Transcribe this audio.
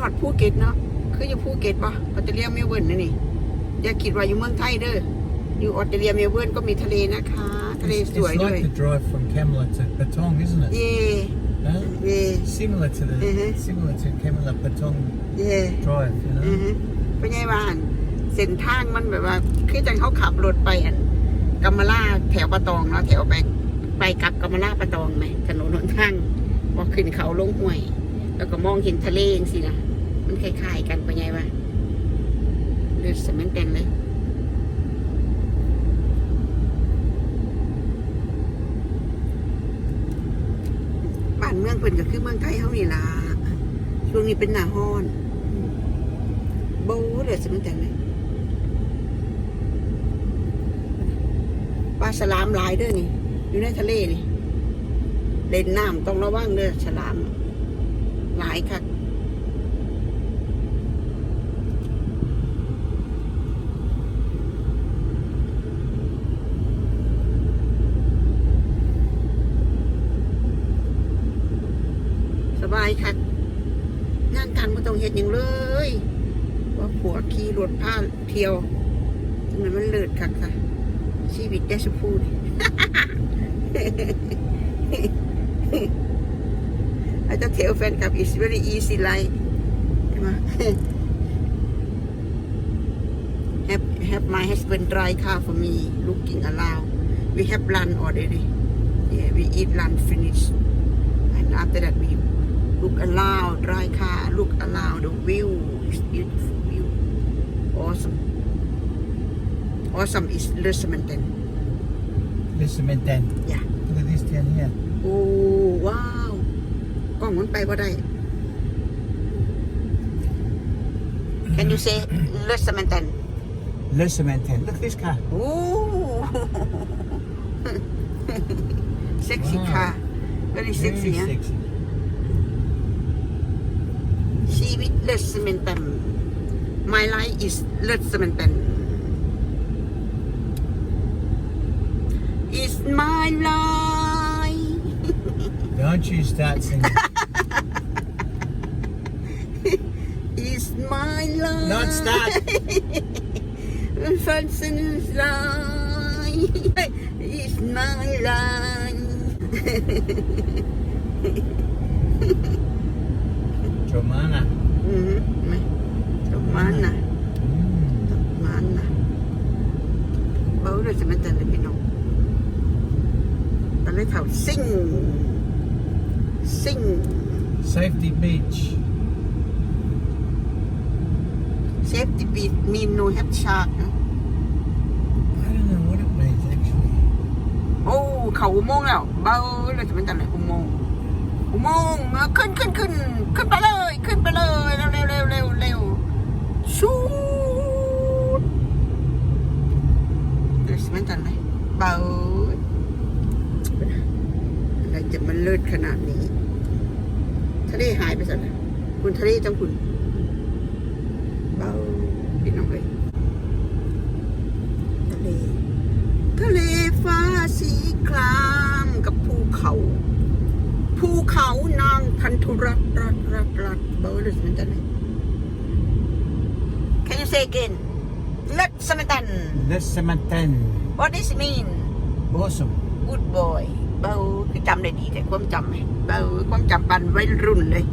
ฮอดภูเก็ตเนาะคืออยู่ภูเก็ตปะออสเตรเลียเมลเบิร์นนะนี่อย่าคิดว่าอยู่เมืองไทยเด้ออยู่ออสเตรเลียเมลเบิร์นก็มีทะเลนะคะ ทะเล It's, สวย it's ด้วย like the drive from Camelot to Patong, isn't it? เย่ Huh? เย่ Similar to the Mhm. similar to Camelot Patong เย่ drive, you อือ know. ฮึเป็นไงบ้านเส้นทางมันแบบว่า คือจังเขาขับรถไปอันกัมมาลาแถวปะตองเนาะแถวไปไปกลับกัมมาลาปะตองไหมถนนหนทางพอขึ้นเขาลงห้วย แล้วก็มองเห็นทะเลจังสินะมันคล้ายๆกันป็นไงวะเลือดสมันเต็นเลยบ้านเมืองเพิ่นก็คือเมืองไทยเฮานี่ล่ะช่วงนี้เป็นหน้าร้อนโบ้เลยสมันแต่เลยปลาฉลามหลายเด้อนี่ อยู่ในทะเลนี่เล่นน้ำต้องระวังเด้อฉลาม หลายคักสบายคักงานการไม่ต้องเฮ็ดหยังเลย ว่าผัวขี่รถพาเที่ยวทำไมมันเลิศคักค่ะ ชีวิตได้สุพูด I just tell fan club it's very easy life ใช่ไหม have have my husband drive car for me looking around we have lunch already yeah we eat lunch finish and after that we look around drive car look around the view is beautiful view awesome awesome is Lesmonton Listen, man, Dan. Yeah. Look at this down here. โอ้ว้าว กล้องมันไปว่าได้ Can you say Lesmonton Listen, man, Dan. Look at this car. โอ้ sexy Wow. car very sexy Very ฮะ sexy. ชีวิตเลสเมนตัน my life is เลสเมนตัน is my life Don't you start singing. is my life Not start. Fancy's life is my life Jomana. อืมไม่จบมันนะ Mm. มันนะเบาเลยจะไม่ตั ซิ่งซิ่ง Safety Beach. เซฟตี้บีมีโนแฮปชาร์กนะ I don't know what it means actually. โอ้เขาอุโมงค์แล้ว เบาเลยจะไม่ตันเลยอุโมงค์อุโมงค์มาขึ้นขึ้นขึ้นขึ้นไปเลย ขึ้นไปเลย เร็วเร็วเร็วเร็วเร็วชูดเลยจะไม่ตันเลยเบาอะไรจะมันเลิศขนาดนี้ ทะเลหายไปสักคุณทะเลจังคุณเบาพี่น้องเลยทะเลทะเลฟ้าสีครามกับภูเขาภูเขานางพันธุรัตน์รัตน์รัตน์รัตน์เบอร์เลยสมันตัน Can you say again Let Samanthan Listen, man, Dan. What does it mean Awesome. Good boy เบาคือจำได้ดีแต่ความจำไหมเบาความจำปันไว้รุ่นเลย